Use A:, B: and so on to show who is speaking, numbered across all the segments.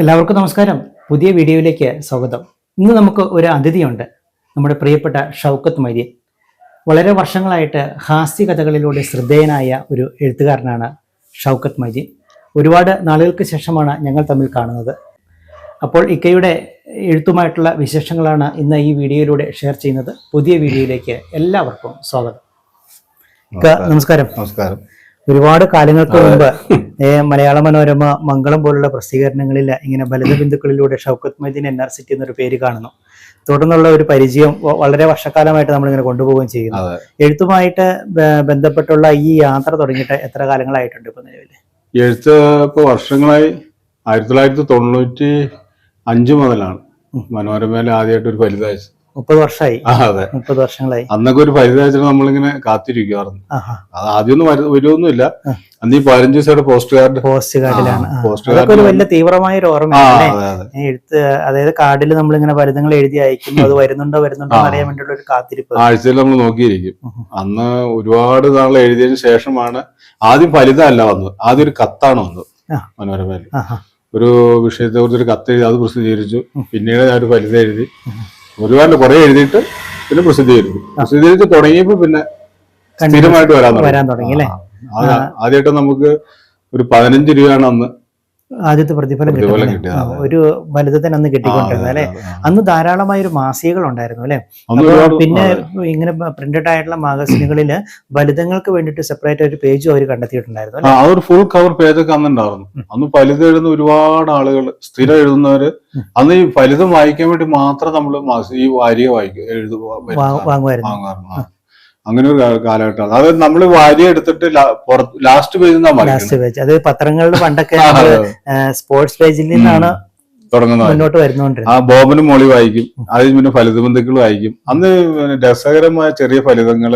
A: എല്ലാവർക്കും നമസ്കാരം. പുതിയ വീഡിയോയിലേക്ക് സ്വാഗതം. ഇന്ന് നമുക്ക് ഒരു അതിഥിയുണ്ട്. നമ്മുടെ പ്രിയപ്പെട്ട ഷൗക്കത്ത് മൈദീൻ. വളരെ വർഷങ്ങളായിട്ട് ഹാസ്യ കഥകളിലൂടെ ശ്രദ്ധേയനായ ഒരു എഴുത്തുകാരനാണ് ഷൗക്കത്ത് മൈദീൻ. ഒരുപാട് നാളുകൾക്ക് ശേഷമാണ് ഞങ്ങൾ തമ്മിൽ കാണുന്നത്. അപ്പോൾ ഇക്കയുടെ എഴുത്തുമായിട്ടുള്ള വിശേഷങ്ങളാണ് ഇന്ന് ഈ വീഡിയോയിലൂടെ ഷെയർ ചെയ്യുന്നത്. പുതിയ വീഡിയോയിലേക്ക് എല്ലാവർക്കും സ്വാഗതം. നമസ്കാരം.
B: നമസ്കാരം.
A: ഒരുപാട് കാലങ്ങൾക്ക് മുമ്പ് മലയാള മനോരമ മംഗളം പോലുള്ള പ്രസിദ്ധീകരണങ്ങളിൽ ഇങ്ങനെ ബലിത ബിന്ദുക്കളിലൂടെ Shoukath Maideen N R city എന്നൊരു പേര് കാണുന്നു. തുടർന്നുള്ള ഒരു പരിചയം വളരെ വർഷക്കാലമായിട്ട് നമ്മളിങ്ങനെ കൊണ്ടുപോവുകയും ചെയ്യുന്നു. എഴുത്തുമായിട്ട് ബന്ധപ്പെട്ടുള്ള ഈ യാത്ര തുടങ്ങിയിട്ട് എത്ര കാലങ്ങളായിട്ടുണ്ട് ഇപ്പൊ നിലവിൽ
B: എഴുത്ത് ഇപ്പൊ വർഷങ്ങളായി. ആയിരത്തി തൊള്ളായിരത്തി തൊണ്ണൂറ്റി അഞ്ച് മുതലാണ് മനോരമയിൽ ആദ്യമായിട്ട് ഒരു ഫലിതാഴ്ച
A: മുപ്പത് വർഷമായി
B: അതെ.
A: മുപ്പത് വർഷങ്ങളായി.
B: അന്നൊക്കെ ഒരു പരിധി നമ്മളിങ്ങനെ കാത്തിരിക്കുവായിരുന്നു.
A: ആഹാ.
B: അത് ആദ്യമൊന്നും വരു- വരുമൊന്നുമില്ല. അന്ന് ഈ പതിനഞ്ച് ദിവസയുടെ പോസ്റ്റ് കാർഡ്
A: പോസ്റ്റ് കാർഡിലാണ്.
B: പോസ്റ്റ്
A: ഒരു വലിയ തീവ്രമായ ഒരു
B: ഓർമ്മ
A: എഴുത്ത് അതായത് കാർഡിൽ നമ്മളിങ്ങനെ പരിധങ്ങൾ എഴുതി അയക്കും അത് വരുന്നുണ്ടോ വരുന്നുണ്ടോ. അറിയാൻ വേണ്ടിയുള്ള ഒരു കാത്തിരിപ്പ്.
B: ആഴ്ചയിൽ നമ്മൾ നോക്കിയിരിക്കും. അന്ന് ഒരുപാട് നാൾ എഴുതിയതിനു ശേഷമാണ് ആദ്യം ഫലിതമല്ല വന്നത്. ആദ്യം ഒരു കത്താണ് വന്നത്. മനോരമയിൽ ഒരു വിഷയത്തെ കുറിച്ച് ഒരു കത്ത് എഴുതി അത് പ്രസിദ്ധീകരിച്ചു. പിന്നീട് ഞാൻ ഒരു ഫലിത എഴുതി ഒരുപാട് കുറെ എഴുതിയിട്ട് പിന്നെ പ്രസിദ്ധീകരിച്ചു പ്രസിദ്ധീകരിച്ച് തുടങ്ങിയപ്പോ പിന്നെ സ്ഥിരമായിട്ട് വരാൻ തുടങ്ങി.
A: വരാൻ തുടങ്ങി അല്ലേ?
B: ആദ്യമായിട്ട് നമുക്ക് ഒരു പതിനഞ്ച് രൂപയാണ് അന്ന്
A: ആദ്യത്തെ പ്രതിഫലം കിട്ടുന്നത്. ഒരു വലുതത്തിന് അന്ന് കിട്ടിക്കൊണ്ടിരുന്നത് അല്ലെ. അന്ന് ധാരാളമായ ഒരു മാസികകൾ ഉണ്ടായിരുന്നു അല്ലെ? പിന്നെ ഇങ്ങനെ പ്രിന്റഡ് ആയിട്ടുള്ള മാഗസിനുകളിൽ വലുതങ്ങൾക്ക് വേണ്ടിയിട്ട് സെപ്പറേറ്റ് ഒരു പേജും അവർ കണ്ടെത്തിയിട്ടുണ്ടായിരുന്നു
B: അതൊരു ഫുൾ കവർ പേജൊക്കെ അന്ന് ഉണ്ടായിരുന്നു. അന്ന് ഫലിതം എഴുതുന്ന ഒരുപാട് ആളുകൾ സ്ഥിരം എഴുതുന്നവര് അന്ന് ഈ ഫലിതം വായിക്കാൻ വേണ്ടി മാത്രം നമ്മൾ ഈ വാരിക വായിക്കും
A: വാങ്ങുമായിരുന്നു.
B: അങ്ങനെ ഒരു കാലഘട്ടമാണ് അത് നമ്മൾ വാരി എടുത്തിട്ട് ലാസ്റ്റ് പേജ്
A: ലാസ്റ്റ് പേജ് അത് പത്രങ്ങളുടെ പണ്ടൊക്കെ. സ്പോർട്സ് പേജിൽ നിന്നാണ്
B: തുടങ്ങുന്ന ആ ബോബനും മോളി വായിക്കും. അതിന് പിന്നെ ഫലിത ബന്ധുക്കൾ വായിക്കും. അന്ന് രസകരമായ ചെറിയ ഫലിതങ്ങൾ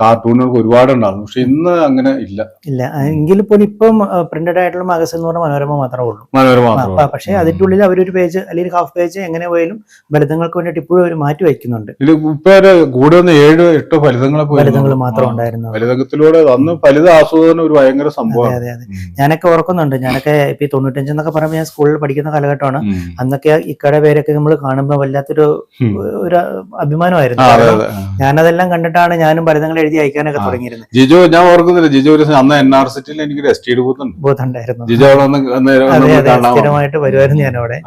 B: കാർട്ടൂണുകൾക്ക് ഒരുപാടുണ്ടായിരുന്നു. പക്ഷെ ഇന്ന് അങ്ങനെ ഇല്ല.
A: ഇല്ല. എങ്കിൽ പോലും ഇപ്പം പ്രിന്റഡ് ആയിട്ടുള്ള മാഗസിൻ എന്ന് പറഞ്ഞാൽ മനോരമ മാത്രമേ ഉള്ളൂ.
B: മനോരമ
A: പക്ഷെ അതിന്റെ ഉള്ളിൽ അവരൊരു പേജ് അല്ലെങ്കിൽ ഹാഫ് പേജ് എങ്ങനെ പോയാലും ഫലിതങ്ങൾക്ക് വേണ്ടിയിട്ട് ഇപ്പോഴും അവർ മാറ്റി വയ്ക്കുന്നുണ്ട്.
B: ഇപ്പൊ കൂടെ വന്ന് ഏഴ് എട്ടോ ഫലിതങ്ങളെ
A: ഫലിതങ്ങൾ മാത്രം ഉണ്ടായിരുന്നു
B: ഫലിതത്തിലൂടെ അന്ന് ഫലിത ആസ്വാദനം ഒരു ഭയങ്കര
A: സംഭവം
B: സംഭവമാണ്.
A: അതെ അതെ. ഞാനൊക്കെ ഓർക്കുന്നുണ്ട്. ഞാനൊക്കെ ഇപ്പൊ തൊണ്ണൂറ്റഞ്ചെന്നൊക്കെ പറയുമ്പോൾ ഞാൻ സ്കൂളിൽ പഠിക്കുന്ന കാലഘട്ടമാണ്. അന്നൊക്കെ ഇക്കടെ പേരൊക്കെ നമ്മൾ കാണുമ്പോൾ വല്ലാത്തൊരു ഒരു അഭിമാനമായിരുന്നു. ഞാനതെല്ലാം കണ്ടിട്ടാണ് ഞാനും ഭരതങ്ങൾ എഴുതി അയക്കാനൊക്കെ. തുടങ്ങിയിരുന്നത്.
B: ജിജു ഞാൻ ഓർക്കുന്നില്ല. ജിജു ഒരു അന്ന് എൻ ആർ സിറ്റിയിൽ എനിക്ക് ജിജു
A: അതെ അതെ സ്ഥിരമായിട്ട് വരുമായിരുന്നു ഞാൻ അവിടെ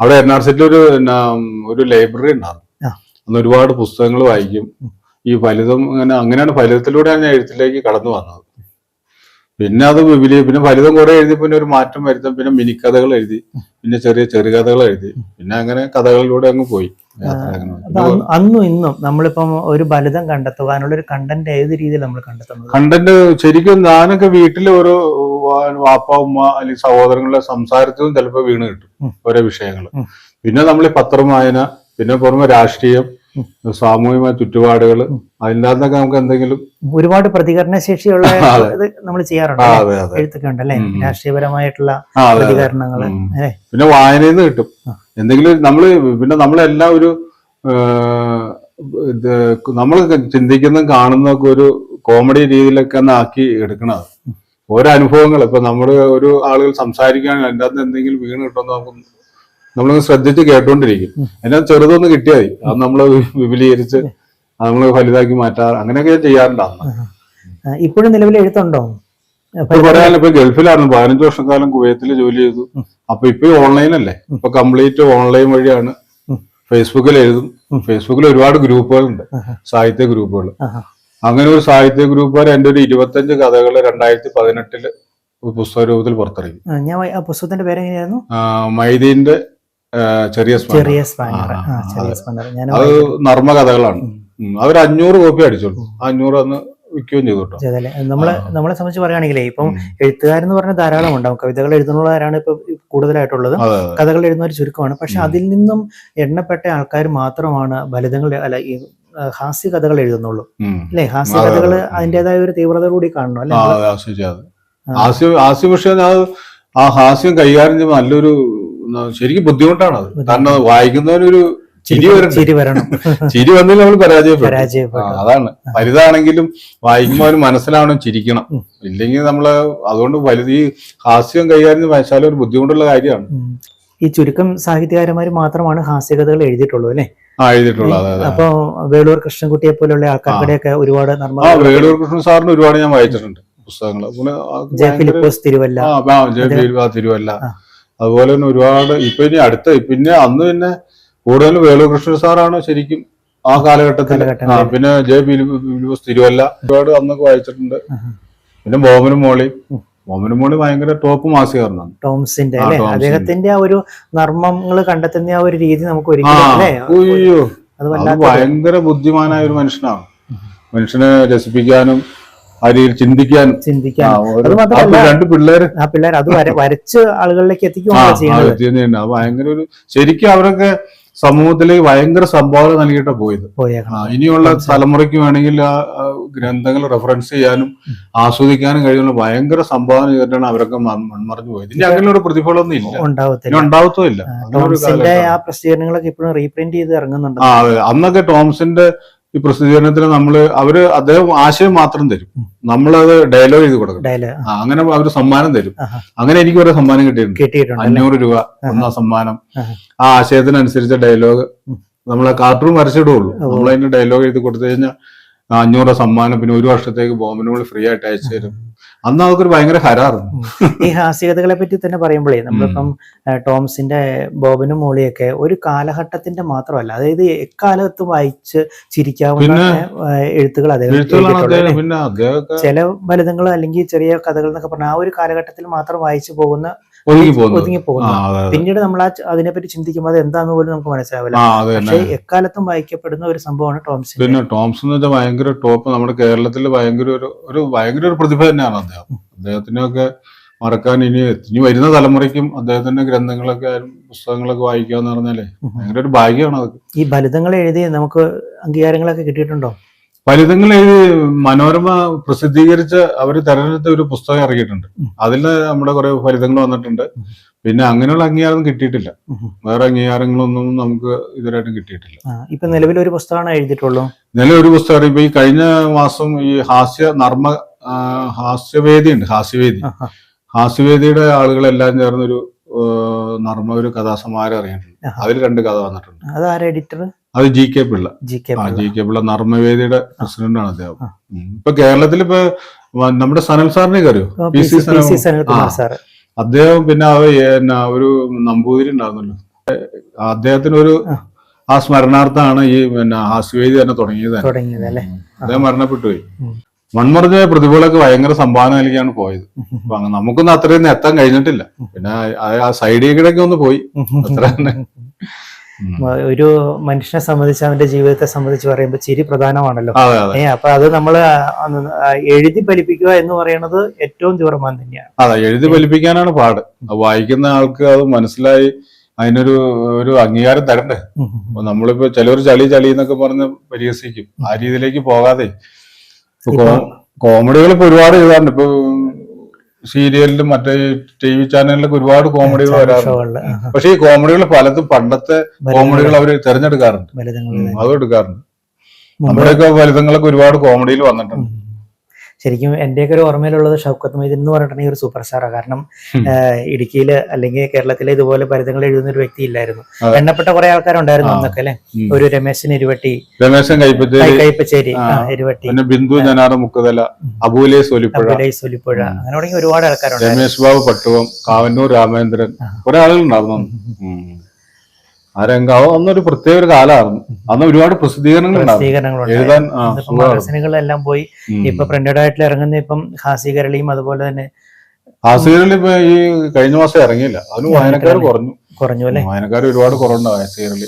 B: അവിടെ എൻ ആർ സിറ്റിയിൽ ഒരു ഒരു ലൈബ്രറി ഉണ്ടായിരുന്നു. അന്ന് ഒരുപാട് പുസ്തകങ്ങൾ വായിക്കും. ഈ ഫലിതം അങ്ങനെ അങ്ങനെയാണ് ഫലിതത്തിലൂടെയാണ് ഞാൻ എഴുത്തിലേക്ക് കടന്നു വന്നത്. പിന്നെ അത് വിപുലീ പിന്നെ ഫലിതം കുറെ എഴുതി പിന്നെ ഒരു മാറ്റം വരുത്തും. പിന്നെ മിനി കഥകൾ എഴുതി പിന്നെ ചെറിയ ചെറുകഥകൾ എഴുതി. പിന്നെ അങ്ങനെ കഥകളിലൂടെ അങ്ങ് പോയി.
A: അന്ന് ഇന്നും നമ്മളിപ്പം ഒരു ഫലിതം കണ്ടെത്തുവാനുള്ള ഒരു കണ്ടന്റ് ഏത് രീതിയിൽ നമ്മൾ കണ്ടെത്തുന്നത്?
B: കണ്ടന്റ് ശരിക്കും ഞാനൊക്കെ വീട്ടിലെ ഒരു വാപ്പ ഉമ്മ അല്ലെങ്കിൽ സഹോദരങ്ങളുടെ സംസാരത്തിലും ചിലപ്പോൾ വീണ് കിട്ടും ഓരോ വിഷയങ്ങൾ പിന്നെ നമ്മൾ പത്രം വായന പിന്നെ പുറമെ രാഷ്ട്രീയം. സാമൂഹികമായ ചുറ്റുപാടുകൾ അതിന്റെ നമുക്ക് എന്തെങ്കിലും
A: ഒരുപാട് പ്രതികരണ ശേഷിയുള്ള ഇത് നമ്മൾ ചെയ്യാറുണ്ട് എഴുത്തൊക്കെ ഉണ്ടല്ലേ രാഷ്ട്രീയപരമായിട്ടുള്ള. അല്ലേ?
B: പിന്നെ വായനയിൽ നിന്ന് കിട്ടും എന്തെങ്കിലും നമ്മൾ പിന്നെ നമ്മളെല്ലാം ഒരു നമ്മൾ ചിന്തിക്കുന്ന കാണുന്ന ഒരു കോമഡി രീതിയിലൊക്കെ ഒന്ന് ആക്കി എടുക്കണത്. ഓരോ അനുഭവങ്ങൾ. ഇപ്പൊ നമ്മൾ ഒരു ആളുകൾ സംസാരിക്കുകയാണെങ്കിൽ അതിന്റെ അകത്ത് എന്തെങ്കിലും വീണ് കിട്ടുമെന്ന് നമുക്ക് നമ്മളൊന്ന് ശ്രദ്ധിച്ച് കേട്ടോണ്ടിരിക്കും. എന്നാ ചെറുതൊന്ന് കിട്ടിയാൽ മതി അത് നമ്മൾ വിപുലീകരിച്ച് നമ്മൾ വലുതാക്കി മാറ്റാ അങ്ങനെയൊക്കെ ഞാൻ ചെയ്യാറുണ്ട് അന്ന്.
A: ആ, ഇപ്പോഴും നിലവിൽ എഴുത്തുണ്ടോ?
B: പറയാനില്ല ഇപ്പൊ ഗൾഫിലായിരുന്നു. പതിനഞ്ച് വർഷക്കാലം കുവൈത്തിൽ ജോലി ചെയ്തു. അപ്പൊ ഇപ്പൊ ഓൺലൈൻ അല്ലേ ഇപ്പൊ കംപ്ലീറ്റ് ഓൺലൈൻ വഴിയാണ് ഫേസ്ബുക്കിൽ എഴുതും. ഫേസ്ബുക്കിൽ ഒരുപാട് ഗ്രൂപ്പുകളുണ്ട്. സാഹിത്യ ഗ്രൂപ്പുകൾ അങ്ങനെ ഒരു സാഹിത്യ ഗ്രൂപ്പുകാർ എന്റെ ഒരു ഇരുപത്തഞ്ച് കഥകൾ രണ്ടായിരത്തി പതിനെട്ടിൽ പുസ്തക രൂപത്തിൽ പുറത്തിറങ്ങി.
A: ഞാൻ പുസ്തകത്തിന്റെ പേര് എങ്ങനെയായിരുന്നു
B: മൈദീന്റെ ചെറിയ.
A: ചെറിയ സ്പാനർ. ചെറിയ. സ്പാനർ. ഞാൻ
B: അത്. അവർ അഞ്ഞൂറ് കോപ്പി അടിച്ചോളൂ. അഞ്ഞൂറ് അന്ന് വിൽക്കുകയും ചെയ്തു കേട്ടോ.
A: നമ്മളെ നമ്മളെ സംബന്ധിച്ച് പറയുകയാണെങ്കിലേ ഇപ്പം
B: എഴുത്തുകാരൻ
A: എന്ന് പറഞ്ഞ ധാരാളം ഉണ്ടാവും. കവിതകൾ എഴുതുന്നവരാണ് ഇപ്പൊ കൂടുതലായിട്ടുള്ളത്. കഥകൾ എഴുതുന്ന ഒരു ചുരുക്കമാണ്. പക്ഷെ അതിൽ നിന്നും എണ്ണപ്പെട്ട ആൾക്കാർ മാത്രമാണ് ബലിതങ്ങൾ അല്ല ഈ ഹാസ്യ കഥകൾ എഴുതുന്നുള്ളൂ. അല്ലെ? ഹാസ്യ കഥകൾ
B: അതിന്റേതായ
A: അതിന്റെതായ ഒരു തീവ്രത കൂടി കാണണം? അല്ലെ?
B: ഹാസ്യ ഹാസ്യ ആ,
A: ആ.
B: ഹാസ്യം ഹാസ്യം പക്ഷേ അത് ആ ഹാസ്യം കൈകാര്യം ചെയ്യുമ്പോൾ നല്ലൊരു ശരിക്കും ബുദ്ധിമുട്ടാണ് അത്. കാരണം വായിക്കുന്നവനൊരു ചിരി
A: ചിരി വരണം.
B: ചിരി വന്നില്ല നമ്മൾ പരാജയപ്പെടും
A: പരാജയപ്പെട്ടു.
B: അതാണ്. വലുതാണെങ്കിലും വായിക്കുമ്പോൾ അവന് മനസ്സിലാവണം ചിരിക്കണം. ഇല്ലെങ്കിൽ നമ്മൾ അതുകൊണ്ട് വലുത് ഈ ഹാസ്യം കൈകാര്യം വായിച്ചാലും ഒരു ബുദ്ധിമുട്ടുള്ള കാര്യമാണ്.
A: ഈ ചുരുക്കം സാഹിത്യകാരന്മാർ മാത്രമാണ് ഹാസ്യകഥകൾ എഴുതിയിട്ടുള്ളൂ അല്ലെ? അപ്പൊ വേളൂർ കൃഷ്ണൻകുട്ടിയെ പോലുള്ള ആൾക്കാരുടെയൊക്കെ ഒരുപാട് നർമ്മ
B: ആ വേളൂർ കൃഷ്ണൻ സാറിന് ഒരുപാട് ഞാൻ വായിച്ചിട്ടുണ്ട് പുസ്തകങ്ങൾ. പിന്നെ ആ
A: ജെ
B: ഭയങ്കര-
A: ഫിലിപ്പോസ് തിരുവല്ല.
B: അതുപോലെ തന്നെ ഒരുപാട് ഇപ്പൊ ഇനി അടുത്ത പിന്നെ അന്ന് പിന്നെ കൂടുതലും വേളൂർ കൃഷ്ണൻ സാറാണ് ശരിക്കും ആ കാലഘട്ടത്തിൽ. ആ പിന്നെ ജെ ബിലിബോസ് തിരുവല്ല ഒരുപാട് അന്നൊക്കെ വായിച്ചിട്ടുണ്ട്. പിന്നെ ബോമനും മോളി. ബോമനും മോളി ഭയങ്കര ടോപ്പ് മാസികാരനാണ്
A: ടോംസിന്റെ അല്ലെ? അദ്ദേഹത്തിന്റെ ആ ഒരു നർമ്മങ്ങൾ കണ്ടെത്തുന്ന ആ ഒരു രീതി നമുക്ക് ഒരിക്കലും
B: ഭയങ്കര ബുദ്ധിമാനായ ഒരു മനുഷ്യനാണ്. മനുഷ്യനെ രസിപ്പിക്കാനും ആ രീതിയിൽ ചിന്തിക്കാനും
A: ചിന്തിക്കാൻ. അത് മാത്രമല്ല
B: രണ്ട് പിള്ളേര്.
A: ആ പിള്ളേർ അത് വര- വരച്ച് ആളുകളിലേക്ക് എത്തിക്കുകയാണ് ചെയ്യുന്നത്.
B: ഭയങ്കര ഒരു ശരിക്കും അവരൊക്കെ സമൂഹത്തിലേക്ക് ഭയങ്കര സംഭാവന നൽകിയിട്ടാ പോയത്. ഇനിയുള്ള തലമുറയ്ക്ക് വേണമെങ്കിൽ ആ ഗ്രന്ഥങ്ങൾ റെഫറൻസ് ചെയ്യാനും ആസ്വദിക്കാനും കഴിയുന്ന ഭയങ്കര സംഭാവന ചെയ്തിട്ടാണ് അവരൊക്കെ മൺ- മൺമറഞ്ഞു പോയത്. ഇനി അങ്ങനെ ഒരു പ്രതിഫലമൊന്നും ഇല്ല.
A: ഉണ്ടാവത്തില്ല.
B: ഉണ്ടാവത്തുമില്ല.
A: ആ പ്രസിദ്ധീകരണങ്ങളൊക്കെ ഇപ്പോഴും റീപ്രിന്റ് ചെയ്ത് ഇറങ്ങുന്നുണ്ട്.
B: അന്നൊക്കെ ടോംസിന്റെ ഈ പ്രസിദ്ധീകരണത്തിന് നമ്മൾ അവർ അദ്ദേഹം ആശയം മാത്രം തരും. നമ്മളത് ഡയലോഗ് ചെയ്ത് കൊടുക്കും അങ്ങനെ അവർ സമ്മാനം തരും. അങ്ങനെ എനിക്ക് ഒരു സമ്മാനം കിട്ടിയിട്ടുണ്ട്? അഞ്ഞൂറ് രൂപ ഒന്നാം സമ്മാനം. ആ ആശയത്തിനനുസരിച്ച ഡയലോഗ് നമ്മളെ കാർട്ടൂൺ വരച്ചിടുള്ളൂ.
A: നമ്മളതിന്
B: നമ്മൾ അതിന്റെ ഡയലോഗ് എഴുതി കൊടുത്തു കഴിഞ്ഞാൽ അഞ്ഞൂറ് സമ്മാനം പിന്നെ ഒരു വർഷത്തേക്ക് ബോംബിനോൾ ഫ്രീ ആയിട്ട് അയച്ചു തരും. അന്ന് അവർക്കൊരു ഭയങ്കര ഹരാറുണ്ട്
A: ഈ ഹാസ്യകഥകളെ പറ്റി തന്നെ പറയുമ്പോഴേ നമ്മളിപ്പം ടോംസിന്റെ ബോബനും മോളിയൊക്കെ ഒരു കാലഘട്ടത്തിന്റെ മാത്രമല്ല അതായത് എക്കാലത്തും വായിച്ച് ചിരിക്കാവുന്ന എഴുത്തുകൾ അദ്ദേഹം ചില ഫലിതങ്ങൾ അല്ലെങ്കിൽ ചെറിയ കഥകൾ എന്നൊക്കെ പറഞ്ഞാൽ ആ ഒരു കാലഘട്ടത്തിൽ മാത്രം വായിച്ചു പോകുന്ന
B: ഒതുങ്ങി
A: പോകുന്നു. പിന്നീട് നമ്മൾ ആ അതിനെപ്പറ്റി ചിന്തിക്കുമ്പോൾ അത് എന്താന്ന് പോലും നമുക്ക് മനസ്സിലാവില്ല. പക്ഷേ എക്കാലത്തും വായിക്കപ്പെടുന്ന ഒരു സംഭവമാണ് ടോംസൺ
B: പിന്നെ ടോംസ് എന്ന് വെച്ചാൽ ഭയങ്കര ടോപ്പ് നമ്മുടെ കേരളത്തിൽ ഭയങ്കര ഒരു ഒരു ഭയങ്കര ഒരു പ്രതിഭ തന്നെയാണ് അദ്ദേഹം. അദ്ദേഹത്തിനൊക്കെ മറക്കാൻ ഇനി ഇനി വരുന്ന തലമുറയ്ക്കും അദ്ദേഹത്തിന്റെ ഗ്രന്ഥങ്ങളൊക്കെ പുസ്തകങ്ങളൊക്കെ വായിക്കുക എന്ന് പറഞ്ഞാലേ ഭയങ്കര ഒരു ഭാഗ്യമാണ് അത്
A: ഈ ഫലിതങ്ങൾ എഴുതി നമുക്ക് അംഗീകാരങ്ങളൊക്കെ കിട്ടിയിട്ടുണ്ടോ?
B: ഫലിതങ്ങൾ എഴുതി മനോരമ പ്രസിദ്ധീകരിച്ച അവർ തെരഞ്ഞെടുത്ത ഒരു പുസ്തകം ഇറങ്ങിയിട്ടുണ്ട്.
A: ഉം.
B: അതിൽ നമ്മുടെ കുറെ ഫലിതങ്ങൾ വന്നിട്ടുണ്ട്. പിന്നെ അങ്ങനെയുള്ള അംഗീകാരം കിട്ടിയിട്ടില്ല. വേറെ അംഗീകാരങ്ങളൊന്നും നമുക്ക് ഇതുവരായിട്ടും കിട്ടിയിട്ടില്ല.
A: ഇപ്പൊ നിലവിൽ ഒരു പുസ്തകമാണ് എഴുതിയിട്ടുള്ളൂ.
B: നിലവിൽ ഒരു പുസ്തകം ഇപ്പൊ ഈ കഴിഞ്ഞ മാസം ഈ ഹാസ്യ നർമ്മ ഹാസ്യവേദി ഉണ്ട്. ഹാസ്യവേദി. ഹാസ്യവേദിയുടെ ആളുകളെല്ലാം ചേർന്നൊരു നർമ്മ ഒരു കഥാസമാരം ഇറങ്ങിയിട്ടുണ്ട്. അതിൽ രണ്ട് കഥ വന്നിട്ടുണ്ട്.
A: അത് ആരാ എഡിറ്റർ
B: അത് G K Pillai.
A: G K
B: G K Pillai നർമ്മവേദിയുടെ president
A: ആണ്
B: അദ്ദേഹം. ഇപ്പൊ കേരളത്തിൽ ഇപ്പൊ നമ്മുടെ സനൽ സാറിനെ അറിയോ പി സി സനൽ അദ്ദേഹം പിന്നെ ഒരു നമ്പൂതിരി ഉണ്ടാകുന്നല്ലോ അദ്ദേഹത്തിന് ഒരു
A: ആ.
B: സ്മരണാർത്ഥമാണ് ഈ പിന്നെ ഹാസ്യവേദി തന്നെ തുടങ്ങിയത്. അദ്ദേഹം മരണപ്പെട്ടു പോയി. മൺമറഞ്ഞ പ്രതിഭകളൊക്കെ ഭയങ്കര സംഭാവന നൽകിയാണ് പോയത്. അപ്പൊ നമുക്കൊന്നും അത്രയൊന്നും എത്താൻ കഴിഞ്ഞിട്ടില്ല. പിന്നെ ആ- സൈഡിൽ ഒന്ന് പോയി. അത്ര തന്നെ.
A: ഒരു മനുഷ്യനെ സംബന്ധിച്ച് അവന്റെ ജീവിതത്തെ സംബന്ധിച്ച് പറയുമ്പോൾ ചിരി പ്രധാനമാണല്ലോ. ഏ അപ്പൊ അത് നമ്മൾ എഴുതി ഫലിപ്പിക്കുക എന്ന് പറയുന്നത് ഏറ്റവും തീവ്രമാൻ തന്നെയാണ്.
B: അതെ എഴുതി ഫലിപ്പിക്കാനാണ് പാട്. വായിക്കുന്ന ആൾക്ക് അത് മനസ്സിലായി അതിനൊരു ഒരു അംഗീകാരം തരണ്ടേ? അപ്പൊ നമ്മളിപ്പോ ചിലവർ ചളി ചളി എന്നൊക്കെ പറഞ്ഞ് പരിഹസിക്കും. ആ രീതിയിലേക്ക് പോകാതെ. കോമഡികൾ ഇപ്പൊ ഒരുപാട് എഴുതാറുണ്ട്. ഇപ്പൊ സീരിയലിലും മറ്റേ ടി വി ചാനലിലൊക്കെ ഒരുപാട് കോമഡികൾ വരാറുണ്ട്. പക്ഷെ ഈ കോമഡികൾ പലതും പണ്ടത്തെ കോമഡികൾ അവർ തിരഞ്ഞെടുക്കാറുണ്ട്. അതും എടുക്കാറുണ്ട്. നമ്മുടെയൊക്കെ ഫലിതങ്ങളൊക്കെ ഒരുപാട് കോമഡിയിൽ വന്നിട്ടുണ്ട്.
A: ശരിക്കും എന്റെയൊക്കെ ഒരു ഓർമ്മയിലുള്ളത് ഷൗക്കത്ത് മൈദൻ എന്ന് പറഞ്ഞിട്ടുണ്ടെങ്കിൽ ഒരു സൂപ്പർ സ്റ്റാറാണ് കാരണം. ഇടുക്കിയിൽ അല്ലെങ്കിൽ കേരളത്തിലെ ഇതുപോലെ ഫലിതങ്ങൾ എഴുതുന്ന ഒരു വ്യക്തി ഇല്ലായിരുന്നു. എണ്ണപ്പെട്ട കുറെ ആൾക്കാരുണ്ടായിരുന്നു. അന്നൊക്കെ അല്ലെ? ഒരു രമേശൻ ഇരുവട്ടി
B: രമേശൻ
A: കൈപ്പച്ചേരി ഇരുവട്ടി
B: പിന്നെ ബിന്ദു ജനാറ മുക്കതല അബൂലെ സോലിപ്പുഴ.
A: അബൂലേ സുലിപ്പുഴ. അങ്ങനെ തുടങ്ങി ഒരുപാട് ആൾക്കാരുണ്ട്
B: രമേശ് ബാബു പട്ടുവം കാവന്നൂർ രാമേന്ദ്രൻ. കുറെ ആളുകളുണ്ടായിരുന്നു. ആ രംഗം അന്നൊരു പ്രത്യേക ഒരു കാലമായിരുന്നു. അന്ന് ഒരുപാട് പ്രസിദ്ധീകരണങ്ങൾ.
A: മാഗസിനുകളെല്ലാം പോയി. ഇപ്പൊ പ്രിന്റഡ് ആയിട്ട് ഇറങ്ങുന്ന ഇപ്പം ഹാസ്യകരളിയും അതുപോലെ തന്നെ
B: ഹാസ്യകളിൽ ഇപ്പൊ ഈ കഴിഞ്ഞ മാസം ഇറങ്ങിയില്ല. അതിന് വായനക്കാർ കുറഞ്ഞു.
A: കുറഞ്ഞു അല്ലേ?
B: വായനക്കാർ ഒരുപാട് കുറവുണ്ട് ഹാസ്യകളിൽ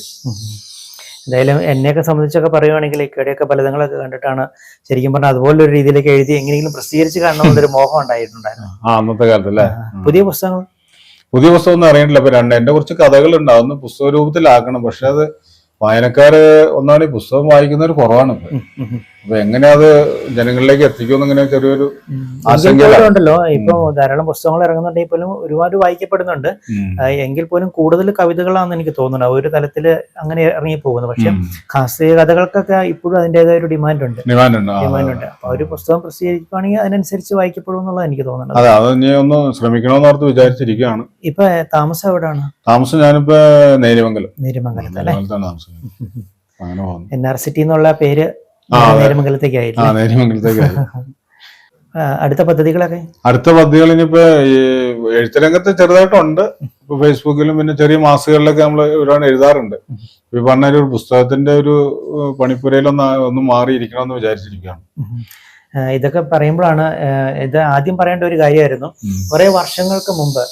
A: എന്തായാലും എന്നെയൊക്കെ സംബന്ധിച്ചൊക്കെ പറയുവാണെങ്കിൽ ഇക്കടെയൊക്കെ ഫലിതങ്ങളൊക്കെ കണ്ടിട്ടാണ് ശരിക്കും പറഞ്ഞാൽ അതുപോലെ ഒരു രീതിയിലേക്ക് എഴുതി എങ്ങനെയെങ്കിലും പ്രസിദ്ധീകരിച്ച് കാണണമെന്നൊരു മോഹം ഉണ്ടായിട്ടുണ്ടായിരുന്നു.
B: ആ അന്നത്തെ കാലത്ത്
A: പുതിയ പുസ്തകങ്ങൾ?
B: പുതിയ പുസ്തകം ഒന്നും അറിയണില്ല. അപ്പൊ രണ്ട് എന്റെ കുറച്ച് കഥകൾ ഉണ്ടാവുന്ന. പുസ്തക രൂപത്തിലാക്കണം പക്ഷെ അത് വായനക്കാര് ഒന്നാണ് പുസ്തകം വായിക്കുന്നവർ കുറവാണ്. അപ്പൊ എങ്ങനെ അത് ജനങ്ങളിലേക്ക് എത്തിക്കുമെന്ന് ഇങ്ങനെ ചെറിയൊരു
A: ആശങ്കയുണ്ടല്ലോ ഇപ്പൊ ധാരാളം പുസ്തകങ്ങൾ ഇറങ്ങുന്നുണ്ടെങ്കിൽ പോലും ഒരുപാട് വായിക്കപ്പെടുന്നുണ്ട്. എങ്കിൽ പോലും കൂടുതൽ കവിതകളാണെന്ന് എനിക്ക് തോന്നുന്നത് ഒരു തലത്തിൽ അങ്ങനെ ഇറങ്ങി പോകുന്നു പക്ഷെ. ഹാസ്യ കഥകൾക്കൊക്കെ ഇപ്പോഴും അതിന്റെതായ ഒരു ഡിമാൻഡ് ഉണ്ട്.
B: ഡിമാൻഡ് ഉണ്ട്.
A: അപ്പൊ ഒരു പുസ്തകം പ്രസിദ്ധീകരിക്കുകയാണെങ്കിൽ അതിനനുസരിച്ച് വായിക്കപ്പെടും എന്നുള്ളത് എനിക്ക് തോന്നുന്നത്.
B: അതെ അത് ഇനി ഒന്ന് ശ്രമിക്കണമെന്ന് ഓർത്ത് വിചാരിച്ചിരിക്കുകയാണ്.
A: ഇപ്പൊ താമസം എവിടെയാണ്?
B: താമസം ഞാനിപ്പോ നേരിമംഗലം താമസിക്കുന്നത്. അങ്ങനെ
A: എൻ ആർ സിറ്റി എന്നുള്ള പേര് അടുത്ത പദ്ധതികളൊക്കെ?
B: അടുത്ത പദ്ധതികൾ ഇനിയിപ്പോ ഈ എഴുത്തുരംഗത്ത് ചെറുതായിട്ടുണ്ട്. ഇപ്പൊ ഫേസ്ബുക്കിലും പിന്നെ ചെറിയ മാസികകളിലൊക്കെ നമ്മൾ ഒരുപാട് എഴുതാറുണ്ട്. ഈ പറഞ്ഞ ഒരു പുസ്തകത്തിന്റെ ഒരു പണിപ്പുരയിലൊന്ന് ഒന്ന് മാറിയിരിക്കണമെന്ന് വിചാരിച്ചിരിക്കുകയാണ്.
A: ഇതൊക്കെ പറയുമ്പോഴാണ് ഇത് ആദ്യം പറയേണ്ട ഒരു കാര്യമായിരുന്നു. കുറെ വർഷങ്ങൾക്ക് മുമ്പ്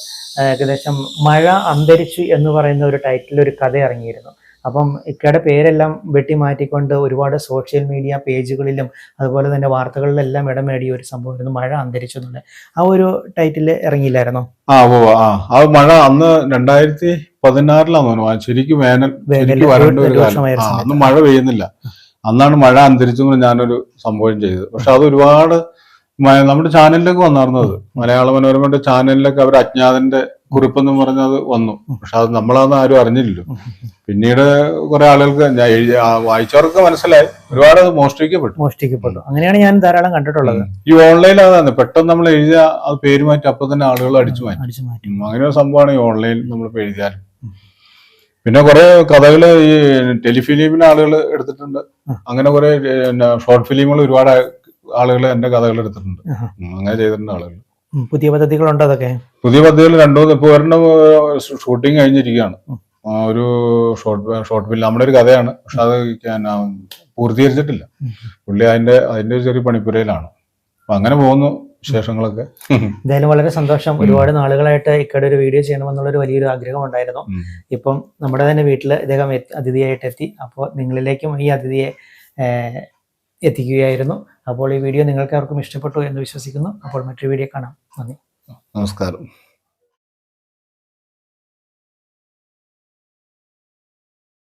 A: ഏകദേശം മഴ അന്തരിച്ചു എന്ന് പറയുന്ന ഒരു ടൈറ്റിൽ ഒരു കഥ ഇറങ്ങിയിരുന്നു. അപ്പം ഇക്കയുടെ പേരെല്ലാം വെട്ടി മാറ്റിക്കൊണ്ട് ഒരുപാട് സോഷ്യൽ മീഡിയ പേജുകളിലും അതുപോലെ തന്നെ വാർത്തകളിലെല്ലാം ഇടം നേടിയ ഒരു സംഭവമായിരുന്നു. മഴ അന്തരിച്ചു ആ ഒരു ടൈറ്റിൽ ഇറങ്ങിയില്ലായിരുന്നോ?
B: ആ ഓ ആ. ആ മഴ അന്ന് രണ്ടായിരത്തി പതിനാറിലാന്ന് തോന്നുന്നു. ശരിക്കും വേനൽ ശരിക്കും വരേണ്ട ഒരു കാലം. അന്ന് മഴ പെയ്യുന്നില്ല. അന്നാണ് മഴ അന്തരിച്ചു ഞാനൊരു സംഭവം ചെയ്തത്. പക്ഷെ അത് ഒരുപാട് നമ്മുടെ ചാനലിലേക്ക് വന്നായിരുന്നു അത്. മലയാള മനോരമയുടെ ചാനലിലൊക്കെ അവർ അജ്ഞാതന്റെ കുറിപ്പെന്ന് പറഞ്ഞത് വന്നു. പക്ഷെ അത് നമ്മളാന്ന് ആരും അറിഞ്ഞില്ലല്ലോ. പിന്നീട് കുറെ ആളുകൾക്ക് ഞാൻ എഴുതി വായിച്ചവർക്ക് മനസ്സിലായി. ഒരുപാട് അത് മോഷ്ടിക്കപ്പെട്ടു.
A: മോഷ്ടിക്കപ്പെട്ടു. അങ്ങനെയാണ് ഞാൻ ധാരാളം കണ്ടിട്ടുള്ളത്.
B: ഈ ഓൺലൈൻ അതാണ് പെട്ടെന്ന് നമ്മൾ എഴുതിയ അത് പേര് മാറ്റി അപ്പൊ തന്നെ ആളുകൾ അടിച്ചു മാറ്റി. അങ്ങനെ ഒരു സംഭവമാണ് ഈ ഓൺലൈൻ നമ്മൾ എഴുതിയാൽ പിന്നെ കുറെ കഥകൾ ഈ ടെലിഫിലിമിന് ആളുകൾ എടുത്തിട്ടുണ്ട്. അങ്ങനെ കുറെ ഷോർട്ട് ഫിലിമുകൾ ഒരുപാട് ആളുകൾ എന്റെ കഥകൾ എടുത്തിട്ടുണ്ട്. അങ്ങനെ ചെയ്തിട്ടുണ്ട് ആളുകൾ.
A: പുതിയ പദ്ധതികളുണ്ടോ അതൊക്കെ?
B: പുതിയ പദ്ധതികൾ രണ്ടു ഇപ്പോൾ ഇപ്പൊ ഒരെണ്ണം ഷൂട്ടിംഗ് കഴിഞ്ഞിരിക്കുകയാണ്. ഒരു ഷോർട്ട് ഷോർട്ട് ഫിലിം നമ്മുടെ ഒരു കഥയാണ്. പക്ഷെ അത് പൂർത്തീകരിച്ചിട്ടില്ല. പുള്ളി അതിന്റെ അതിന്റെ ഒരു ചെറിയ പണിപ്പുരയിലാണ്. അപ്പൊ അങ്ങനെ പോകുന്നു വിശേഷങ്ങളൊക്കെ.
A: എന്തായാലും വളരെ സന്തോഷം. ഒരുപാട് നാളുകളായിട്ട് ഇക്കടെ ഒരു വീഡിയോ ചെയ്യണമെന്നുള്ളൊരു വലിയൊരു ആഗ്രഹം ഉണ്ടായിരുന്നു. ഇപ്പം നമ്മുടെ തന്നെ വീട്ടിൽ ഇദ്ദേഹം അതിഥിയായിട്ട് എത്തി അപ്പോൾ നിങ്ങളിലേക്കും ഈ അതിഥിയെ എത്തിക്കുകയായിരുന്നു. അപ്പോൾ ഈ വീഡിയോ നിങ്ങൾക്ക് ആർക്കും ഇഷ്ടപ്പെട്ടു എന്ന് വിശ്വസിക്കുന്നു. അപ്പോൾ മറ്റൊരു വീഡിയോ കാണാം. നന്ദി.
B: നമസ്കാരം.